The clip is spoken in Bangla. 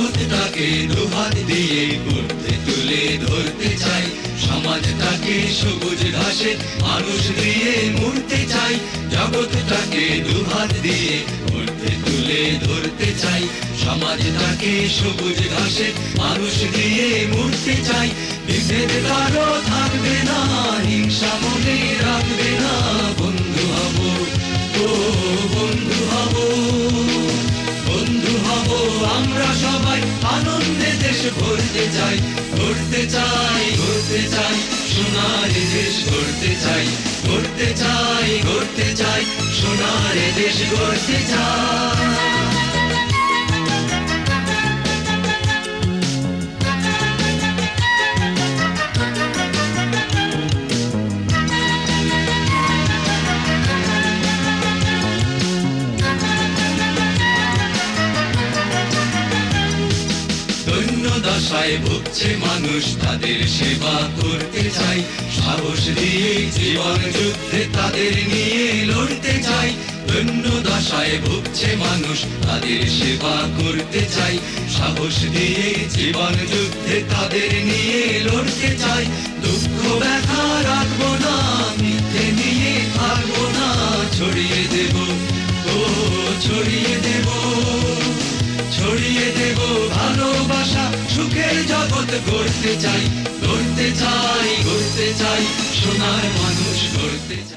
জগৎটাকে দুহাত দিয়ে উঠতে তুলে ধরতে চাই। সমাজটাকে সবুজ ঘাসে, মানুষ দিয়ে মুড়তে চাই। জগৎটাকে দুহাত দিয়ে উঠতে তুলে ধরতে চাই। সমাজটাকে সবুজ ঘাসে, মানুষ দিয়ে মুড়তে চাই। বিভেদ কারও থাকবে না, হিংসা মনে রাখবে না। আমরা সবাই আনন্দে দেশ ভরতে চাই ঘুরতে চাই ঘুরতে চাই, সোনার দেশ ঘুরতে চাই ঘুরতে চাই ঘুরতে চাই, সোনার দেশ ঘুরতে চাই। দশায় ভুগছে মানুষ, তাদের সেবা করতে চাই। সাহস দিয়ে জীবন যুদ্ধে তাদের নিয়ে লড়তে চাই। দৈন্য দশায় ভুগছে মানুষ, তাদের সেবা করতে চাই। সাহস দিয়ে জীবন যুদ্ধে তাদের নিয়ে লড়তে চাই। দুঃখ, ব্যথা রাখব না, মিথ্যে নিয়ে থাকব না, ছড়িয়ে দেব সুখের জগৎ গড়তে চাই গড়তে চাই গড়তে চাই সোনার মানুষ গড়তে চাই।